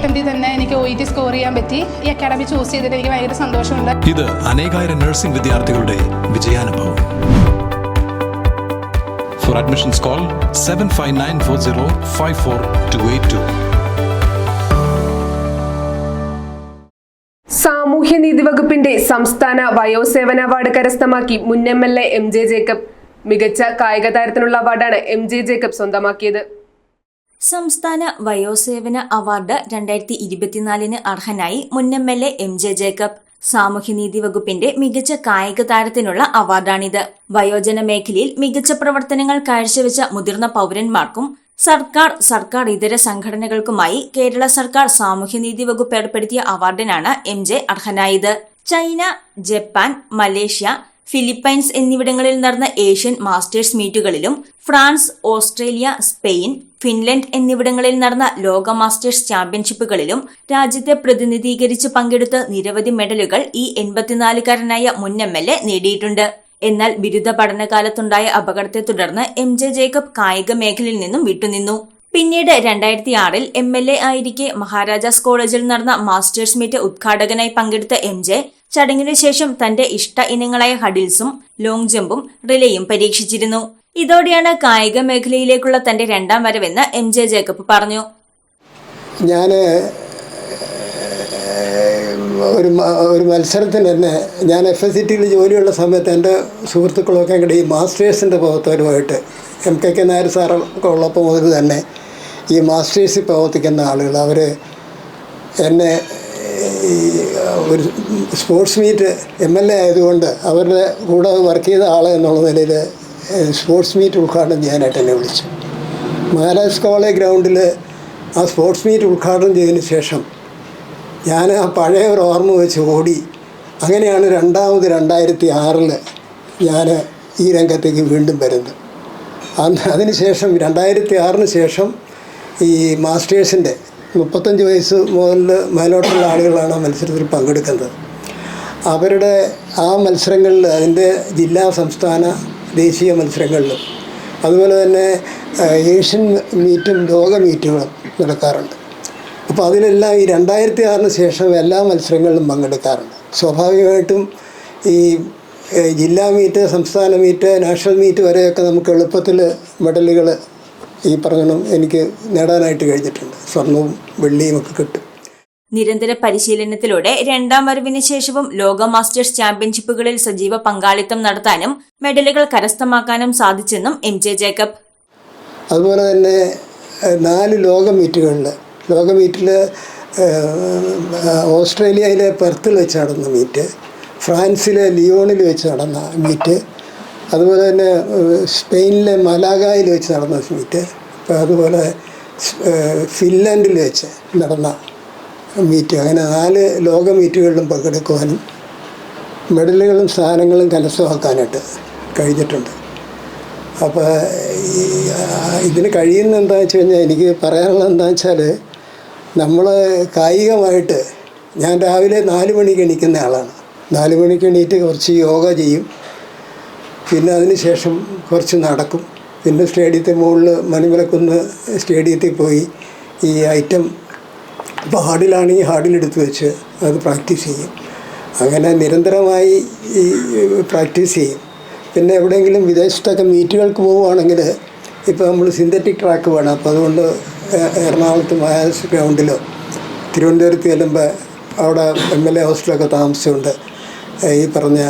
അറ്റംപ്റ്റിൽ തന്നെ എനിക്ക് O E T score ചെയ്യാൻ പറ്റി. ഈ അക്കാഡമി ചൂസ് ചെയ്തിട്ട് എനിക്ക് ഭയങ്കര സന്തോഷമുണ്ട്. ഇത് അനേകായിരം നഴ്സിംഗ് വിദ്യാർത്ഥികളുടെ വിജയാനുഭവം. For admissions call seven five nine four zero five four two eight two സാമൂഹ്യനീതി വകുപ്പിന്റെ സംസ്ഥാന വയോസേവന അവാർഡ് കരസ്ഥമാക്കി മുൻ M L A M J Jacob. മികച്ച കായിക താരത്തിനുള്ള അവാർഡാണ് എം ജെ ജേക്കബ് സ്വന്തമാക്കിയത്. സംസ്ഥാന വയോസേവന അവാർഡ് രണ്ടായിരത്തി ഇരുപത്തിനാലിന് അർഹനായി മുൻ M L A M J Jacob. സാമൂഹ്യനീതി വകുപ്പിന്റെ മികച്ച കായിക താരത്തിനുള്ള അവാർഡാണിത്. വയോജന മേഖലയിൽ മികച്ച പ്രവർത്തനങ്ങൾ കാഴ്ചവെച്ച മുതിർന്ന പൗരന്മാർക്കും സർക്കാർ സർക്കാർ ഇതര സംഘടനകൾക്കുമായി കേരള സർക്കാർ സാമൂഹ്യനീതി വകുപ്പ് ഏർപ്പെടുത്തിയ അവാർഡിനാണ് എം ജെ അർഹനായത്. ചൈന ജപ്പാൻ മലേഷ്യ ഫിലിപ്പൈൻസ് എന്നിവിടങ്ങളിൽ നടന്ന ഏഷ്യൻ മാസ്റ്റേഴ്സ് മീറ്റുകളിലും ഫ്രാൻസ് ഓസ്ട്രേലിയ സ്പെയിൻ ഫിൻലൻഡ് എന്നിവിടങ്ങളിൽ നടന്ന ലോക മാസ്റ്റേഴ്സ് ചാമ്പ്യൻഷിപ്പുകളിലും രാജ്യത്തെ പ്രതിനിധീകരിച്ച് പങ്കെടുത്ത നിരവധി മെഡലുകൾ ഈ എൺപത്തിനാലുകാരനായ മുൻ എം എൽ എ നേടിയിട്ടുണ്ട്. എന്നാൽ ബിരുദ പഠനകാലത്തുണ്ടായ അപകടത്തെ തുടർന്ന് എം ജെ ജേക്കബ് കായിക മേഖലയിൽ നിന്നും വിട്ടുനിന്നു. പിന്നീട് രണ്ടായിരത്തി ആറിൽ എം എൽ എ ആയിരിക്കെ മഹാരാജാസ് കോളേജിൽ നടന്ന മാസ്റ്റേഴ്സ് മീറ്റ് ഉദ്ഘാടകനായി പങ്കെടുത്ത എം ജെ ചടങ്ങിനു ശേഷം തന്റെ ഇഷ്ട ഇനങ്ങളായ ഹഡിൽസും ലോങ് ജമ്പും റിലേയും പരീക്ഷിച്ചിരുന്നു. ഇതോടെയാണ് കായിക മേഖലയിലേക്കുള്ള തന്റെ രണ്ടാം വരവെന്ന് എം ജെ ജേക്കബ് പറഞ്ഞു. ഞാൻ ഒരു ഒരു മത്സരത്തിന് തന്നെ ഞാൻ എഫ് എസ് സി ടിയിൽ ജോലിയുള്ള സമയത്ത് എന്റെ സുഹൃത്തുക്കളൊക്കെ കൂടെ ഈ മാസ്റ്റേഴ്സിന്റെ പ്രവർത്തകരുമായിട്ട് എം കെ കെ നായർ സാറൊക്കെ ഉള്ളപ്പോൾ മുതൽ തന്നെ ഈ മാസ്റ്റേഴ്സിൽ പ്രവർത്തിക്കുന്ന ആളുകൾ അവർ എന്നെ ഒരു sports meet M L A ആയതുകൊണ്ട് അവരുടെ കൂടെ വർക്ക് ചെയ്ത ആൾ എന്നുള്ള നിലയിൽ സ്പോർട്സ് മീറ്റ് ഉദ്ഘാടനം ചെയ്യാനായിട്ട് എന്നെ വിളിച്ചു. മഹാരാജ് കോളേജ് ഗ്രൗണ്ടിൽ ആ സ്പോർട്സ് മീറ്റ് ഉദ്ഘാടനം ചെയ്തതിന് ശേഷം ഞാൻ ആ പഴയ ഒരു ഓർമ്മ വെച്ച് ഓടി. അങ്ങനെയാണ് രണ്ടാമത് രണ്ടായിരത്തി ആറിൽ ഞാൻ ഈ രംഗത്തേക്ക് വീണ്ടും വരുന്നത്. അന്ന് അതിന് ശേഷം രണ്ടായിരത്തി ആറിന് ശേഷം ഈ മാസ്റ്റേഴ്സിന്റെ മുപ്പത്തഞ്ച് വയസ്സ് മുതൽ മേലോട്ടുള്ള ആളുകളാണ് മത്സരത്തിൽ പങ്കെടുക്കുന്നത്. അവരുടെ ആ മത്സരങ്ങളിൽ അതിന്റെ ജില്ലാ സംസ്ഥാന ദേശീയ മത്സരങ്ങളിലും അതുപോലെ തന്നെ ഏഷ്യൻ മീറ്റും ലോക മീറ്റുകളും നടക്കാറുണ്ട്. അപ്പോൾ അതിലെല്ലാം ഈ രണ്ടായിരത്തി ആറിന് ശേഷം എല്ലാ മത്സരങ്ങളിലും പങ്കെടുക്കാറുണ്ട്. സ്വാഭാവികമായിട്ടും ഈ ജില്ലാ മീറ്റ് സംസ്ഥാന മീറ്റ് നാഷണൽ മീറ്റ് വരെയൊക്കെ നമുക്ക് എളുപ്പത്തിൽ മെഡലുകൾ ഈ പറഞ്ഞ എനിക്ക് നേടാനായിട്ട് കഴിഞ്ഞിട്ടുണ്ട്. സ്വർണവും വെള്ളിയും ഒക്കെ കിട്ടും. നിരന്തര പരിശീലനത്തിലൂടെ രണ്ടാം വരവിന് ശേഷവും ലോക മാസ്റ്റേഴ്സ് ചാമ്പ്യൻഷിപ്പുകളിൽ സജീവ പങ്കാളിത്തം നടത്താനും മെഡലുകൾ കരസ്ഥമാക്കാനും സാധിച്ചെന്നും എം ജെ ജേക്കബ്. അതുപോലെ തന്നെ നാല് ലോക മീറ്റുകളിൽ ലോക മീറ്റിൽ ഓസ്ട്രേലിയയിലെ പെർത്തിൽ വെച്ച് നടന്ന മീറ്റ് ഫ്രാൻസിലെ ലിയോണിൽ വെച്ച് നടന്ന മീറ്റ് അതുപോലെ തന്നെ സ്പെയിനിലെ മലാഗായിൽ വെച്ച് നടന്ന മീറ്റ് അതുപോലെ ഫിൻലാൻഡിൽ വെച്ച് നടന്ന മീറ്റ് അങ്ങനെ നാല് ലോക മീറ്റുകളിലും പങ്കെടുക്കുവാനും മെഡലുകളും സ്ഥാനങ്ങളും കരസ്ഥമാക്കാനായിട്ട് കഴിഞ്ഞിട്ടുണ്ട്. അപ്പോൾ ഇതിന് കഴിയുന്ന എന്താണെന്ന് വെച്ച് കഴിഞ്ഞാൽ എനിക്ക് പറയാനുള്ളത് എന്താണെന്ന് വെച്ചാൽ നമ്മൾ കായികമായിട്ട് ഞാൻ രാവിലെ നാല് മണിക്ക് എണീക്കുന്ന ആളാണ്. നാല് മണിക്ക് എണീറ്റ് കുറച്ച് യോഗ ചെയ്യും. പിന്നെ അതിന് ശേഷം കുറച്ച് നടക്കും. പിന്നെ സ്റ്റേഡിയത്തിൽ മുകളിൽ മണിമലക്കുന്ന് സ്റ്റേഡിയത്തിൽ പോയി ഈ ഐറ്റം ഇപ്പോൾ ഹാർഡിലാണെങ്കിൽ ഹാർഡിലെടുത്ത് വെച്ച് അത് പ്രാക്ടീസ് ചെയ്യും. അങ്ങനെ നിരന്തരമായി ഈ പ്രാക്ടീസ് ചെയ്യും. പിന്നെ എവിടെയെങ്കിലും വിദേശത്തൊക്കെ മീറ്റുകൾക്ക് പോവുകയാണെങ്കിൽ ഇപ്പോൾ നമ്മൾ സിന്തറ്റിക് ട്രാക്ക് വേണം. അപ്പോൾ അതുകൊണ്ട് എറണാകുളത്ത് മയാസ് ഗ്രൗണ്ടിലോ തിരുവനന്തപുരത്ത് ചെല്ലുമ്പോൾ അവിടെ എം എൽ എ ഹോസ്റ്റലൊക്കെ താമസിച്ചുകൊണ്ട് ഈ പറഞ്ഞ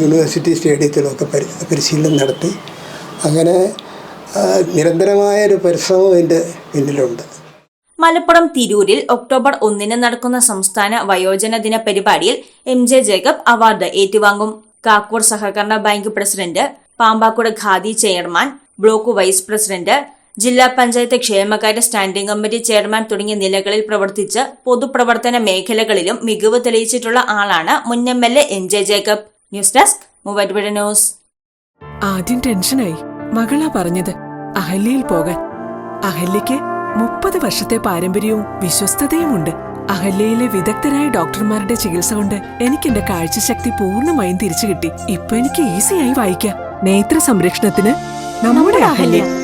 യൂണിവേഴ്സിറ്റി സ്റ്റേഡിയത്തിലൊക്കെ പരി പരിശീലനം നടത്തി. അങ്ങനെ നിരന്തരമായ ഒരു പരിശ്രമം ഇതിന്റെ പിന്നിലുണ്ട്. മലപ്പുറം തിരൂരിൽ ഒക്ടോബർ ഒന്നിന് നടക്കുന്ന സംസ്ഥാന വയോജന ദിന പരിപാടിയിൽ എം ജെ ജേക്കബ് അവാർഡ് ഏറ്റുവാങ്ങും. കാക്കൂർ സഹകരണ bank president Pampakuda khadi chairman block vice president ജില്ലാ പഞ്ചായത്ത് ക്ഷേമകാര്യ സ്റ്റാൻഡിംഗ് കമ്മിറ്റി ചെയർമാൻ തുടങ്ങിയ നിലകളിൽ പ്രവർത്തിച്ച് പൊതുപ്രവർത്തന മേഖലകളിലും മികവ് തെളിയിച്ചിട്ടുള്ള ആളാണ് മുൻ M L A N J Jacob. News desk Muvattupuzha news. ആദ്യം ടെൻഷനായി മകളാ പറഞ്ഞത് അഹല്യയിൽ പോകാൻ. അഹല്യയ്ക്ക് മുപ്പത് വർഷത്തെ പാരമ്പര്യവും വിശ്വസ്തതയുമുണ്ട്. അഹല്യയിലെ വിദഗ്ധരായ ഡോക്ടർമാരുടെ ചികിത്സ കൊണ്ട് എനിക്ക് എന്റെ കാഴ്ചശക്തി പൂർണമായും തിരിച്ചു കിട്ടി ഇപ്പൊ എനിക്ക് ഈസിയായി വായിക്കാം. നേത്ര സംരക്ഷണത്തിന് നമ്മുടെ Ahalya.